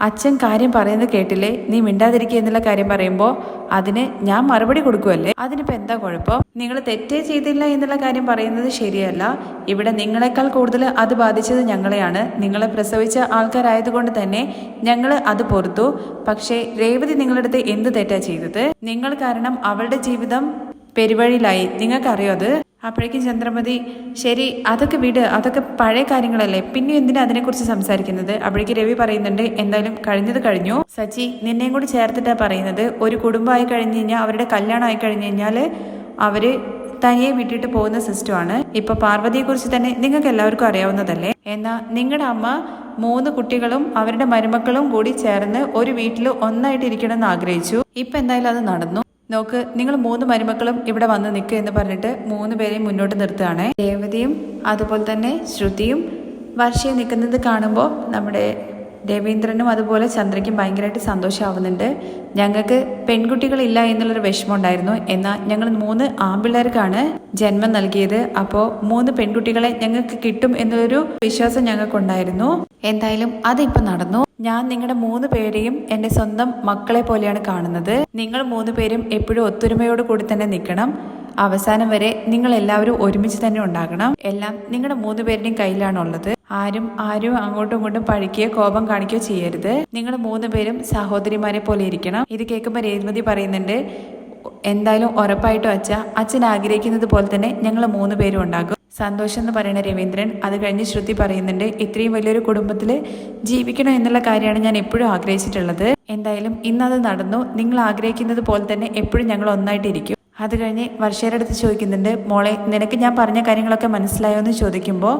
അച്ഛൻ കാര്യം പറയുന്നത് കേട്ടില്ലേ? നീ മിണ്ടാതിരിക്കുക എന്നുള്ള കാര്യം പറയുമ്പോൾ അതിന് ഞാൻ മറുപടി കൊടുക്കുമല്ലേ അതിനിപ്പോൾ എന്താ കുഴപ്പം? നിങ്ങൾ തെറ്റേ ചെയ്തില്ല എന്നുള്ള കാര്യം പറയുന്നത് ശരിയല്ല. ഇവിടെ നിങ്ങളെക്കാൾ കൂടുതൽ അത് ബാധിച്ചത് ഞങ്ങളെയാണ്. നിങ്ങളെ പ്രസവിച്ച ആൾക്കാരായതുകൊണ്ട് തന്നെ ഞങ്ങൾ അത് പൊറത്തു. പക്ഷേ രേവതി നിങ്ങളുടെ അടുത്ത് എന്ത് തെറ്റാ ചെയ്തത്? നിങ്ങൾ കാരണം അവളുടെ ജീവിതം പെരുവഴിയിലായി. നിങ്ങൾക്കറിയോ അത്? അപ്പോഴേക്കും ചന്ദ്രമതി ശരി അതൊക്കെ വിട്. അതൊക്കെ പഴയ കാര്യങ്ങളല്ലേ. പിന്നെ എന്തിനാ അതിനെക്കുറിച്ച് സംസാരിക്കുന്നത്? അപ്പോഴേക്ക് രവി പറയുന്നുണ്ട് എന്തായാലും കഴിഞ്ഞത് കഴിഞ്ഞു. സച്ചി നിന്നെയും കൂടി ചേർത്തിട്ടാ പറയുന്നത്. ഒരു കുടുംബമായി കഴിഞ്ഞു കഴിഞ്ഞാൽ അവരുടെ കല്യാണം ആയി കഴിഞ്ഞ് കഴിഞ്ഞാൽ അവർ തനിയെ വിട്ടിട്ട് പോകുന്ന സിസ്റ്റമാണ്. ഇപ്പൊ പാർവതിയെ കുറിച്ച് തന്നെ നിങ്ങൾക്ക് എല്ലാവർക്കും അറിയാവുന്നതല്ലേ? എന്നാൽ നിങ്ങളുടെ അമ്മ മൂന്ന് കുട്ടികളും അവരുടെ മരുമക്കളും കൂടി ചേർന്ന് ഒരു വീട്ടിൽ ഒന്നായിട്ട് ഇരിക്കണം എന്ന് ആഗ്രഹിച്ചു. ഇപ്പൊ എന്തായാലും അത് നടന്നു. നോക്ക് നിങ്ങൾ മൂന്ന് മരുമക്കളും ഇവിടെ വന്ന് നിൽക്കുക എന്ന് പറഞ്ഞിട്ട് മൂന്ന് പേരെയും മുന്നോട്ട് നിർത്തുകയാണ്. രേവതിയും അതുപോലെ തന്നെ ശ്രുതിയും വർഷയും നിൽക്കുന്നത് കാണുമ്പോൾ നമ്മുടെ രവീന്ദ്രനും അതുപോലെ ചന്ദ്രയ്ക്കും ഭയങ്കരമായിട്ട് സന്തോഷമാവുന്നുണ്ട് ഞങ്ങൾക്ക് പെൺകുട്ടികളില്ല എന്നുള്ളൊരു വിഷമം ഉണ്ടായിരുന്നു എന്നാൽ ഞങ്ങൾ മൂന്ന് ആൺപിള്ളേർക്കാണ് ജന്മം നൽകിയത്. അപ്പോൾ മൂന്ന് പെൺകുട്ടികളെ ഞങ്ങൾക്ക് കിട്ടും എന്നൊരു വിശ്വാസം ഞങ്ങൾക്കുണ്ടായിരുന്നു. എന്തായാലും അതിപ്പോൾ നടന്നു. ഞാൻ നിങ്ങളുടെ മൂന്ന് പേരെയും എന്റെ സ്വന്തം മക്കളെ പോലെയാണ് കാണുന്നത്. നിങ്ങൾ മൂന്ന് പേരും എപ്പോഴും ഒത്തൊരുമയോട് കൂടി തന്നെ നിൽക്കണം. അവസാനം വരെ നിങ്ങൾ എല്ലാവരും ഒരുമിച്ച് തന്നെ ഉണ്ടാകണം. എല്ലാം നിങ്ങളുടെ മൂന്ന് പേരുടെയും കയ്യിലാണുള്ളത് ആരും ആരും അങ്ങോട്ടും ഇങ്ങോട്ടും പഴിക്കുകയോ കോപം കാണിക്കുകയോ ചെയ്യരുത്. നിങ്ങൾ മൂന്ന് പേരും സഹോദരിമാരെ പോലെ ഇരിക്കണം. ഇത് കേൾക്കുമ്പോൾ രേതുമതി പറയുന്നുണ്ട് എന്തായാലും ഉറപ്പായിട്ടും അച്ഛ അച്ഛൻ ആഗ്രഹിക്കുന്നത് പോലെ തന്നെ ഞങ്ങൾ മൂന്ന് പേരും ഉണ്ടാകും. സന്തോഷം എന്ന് പറയുന്ന രവീന്ദ്രൻ അത് കഴിഞ്ഞ് ശ്രുതി പറയുന്നുണ്ട് ഇത്രയും വലിയൊരു കുടുംബത്തിൽ ജീവിക്കണം എന്നുള്ള കാര്യമാണ് ഞാൻ എപ്പോഴും ആഗ്രഹിച്ചിട്ടുള്ളത്. എന്തായാലും ഇന്നത് നടന്നു. നിങ്ങൾ ആഗ്രഹിക്കുന്നത് പോലെ തന്നെ എപ്പോഴും ഞങ്ങൾ ഒന്നായിട്ടിരിക്കും. അത് കഴിഞ്ഞ് വർഷയുടെ ചോദിക്കുന്നുണ്ട് മോളെ നിനക്ക് ഞാൻ പറഞ്ഞ കാര്യങ്ങളൊക്കെ മനസ്സിലായോ എന്ന് ചോദിക്കുമ്പോൾ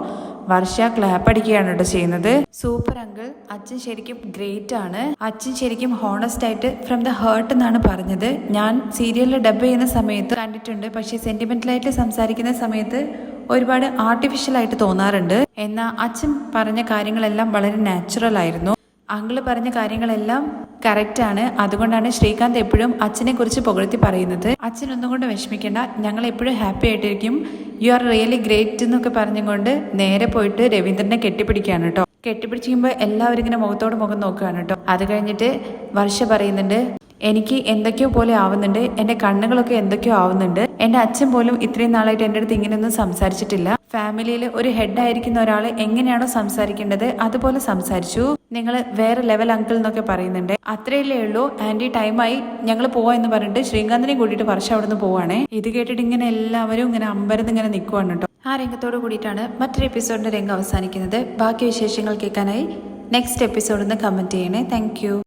വർഷ ക്ലാപ്പ് അടിക്കുകയാണ് കേട്ടോ ചെയ്യുന്നത്. സൂപ്പർ അങ്കിൾ അച്ഛൻ ശരിക്കും ഗ്രേറ്റ് ആണ്. അച്ഛൻ ശരിക്കും ഹോണസ്റ്റ് ആയിട്ട് ഫ്രം ദ ഹേർട്ട് എന്നാണ് പറഞ്ഞത്. ഞാൻ സീരിയലിൽ ഡബ് ചെയ്യുന്ന സമയത്ത് കണ്ടിട്ടുണ്ട്. പക്ഷേ സെന്റിമെന്റലായിട്ട് സംസാരിക്കുന്ന സമയത്ത് ഒരുപാട് ആർട്ടിഫിഷ്യൽ ആയിട്ട് തോന്നാറുണ്ട്. എന്നാൽ അച്ഛൻ പറഞ്ഞ കാര്യങ്ങളെല്ലാം വളരെ നാച്ചുറൽ ആയിരുന്നു. അങ്കിൾ പറഞ്ഞ കാര്യങ്ങളെല്ലാം കറക്റ്റ് ആണ്. അതുകൊണ്ടാണ് ശ്രീകാന്ത് എപ്പോഴും അച്ഛനെ കുറിച്ച് പുകഴ്ത്തി പറയുന്നത്. അച്ഛൻ ഒന്നും കൊണ്ട് വിഷമിക്കേണ്ട. ഞങ്ങൾ എപ്പോഴും ഹാപ്പി ആയിട്ടിരിക്കും. യു ആർ റിയലി ഗ്രേറ്റ് എന്നൊക്കെ പറഞ്ഞുകൊണ്ട് നേരെ പോയിട്ട് രവീന്ദ്രനെ കെട്ടിപ്പിടിക്കുകയാണ് കേട്ടോ. കെട്ടിപ്പിടിച്ചിരിക്കുമ്പോൾ എല്ലാവരും ഇങ്ങനെ മുഖത്തോട് മുഖം നോക്കുകയാണ് കേട്ടോ. അത് കഴിഞ്ഞിട്ട് വർഷ പറയുന്നുണ്ട് എനിക്ക് എന്തൊക്കെയോ പോലെ ആവുന്നുണ്ട് എന്റെ കണ്ണുകളൊക്കെ എന്തൊക്കെയോ ആവുന്നുണ്ട്. എന്റെ അച്ഛൻ പോലും ഇത്രയും നാളായിട്ട് എന്റെ അടുത്ത് ഇങ്ങനെയൊന്നും സംസാരിച്ചിട്ടില്ല. ഫാമിലിയിൽ ഒരു ഹെഡ് ആയിരിക്കുന്ന ഒരാൾ എങ്ങനെയാണോ സംസാരിക്കേണ്ടത് അതുപോലെ സംസാരിച്ചു. നിങ്ങൾ വേറെ ലെവൽ അങ്കിൾ എന്നൊക്കെ പറയുന്നുണ്ട്. അത്രയല്ലേ ഉള്ളൂ. ആന്റി ടൈമായി ഞങ്ങൾ പോവാ എന്ന് പറഞ്ഞിട്ട് ശ്രീകാന്തിനെ കൂട്ടിയിട്ട് വർഷം അവിടെ നിന്ന് പോവാണേ. ഇത് കേട്ടിട്ട് ഇങ്ങനെ എല്ലാവരും ഇങ്ങനെ അമ്പരന്ന് ഇങ്ങനെ നിൽക്കുവാണ് കേട്ടോ. ആ രംഗത്തോട് കൂടിയിട്ടാണ് മറ്റൊരു എപ്പിസോഡിന്റെ രംഗം അവസാനിക്കുന്നത്. ബാക്കി വിശേഷങ്ങൾ കേൾക്കാനായി നെക്സ്റ്റ് എപ്പിസോഡിൽ നിന്ന് കമന്റ് ചെയ്യണേ. താങ്ക്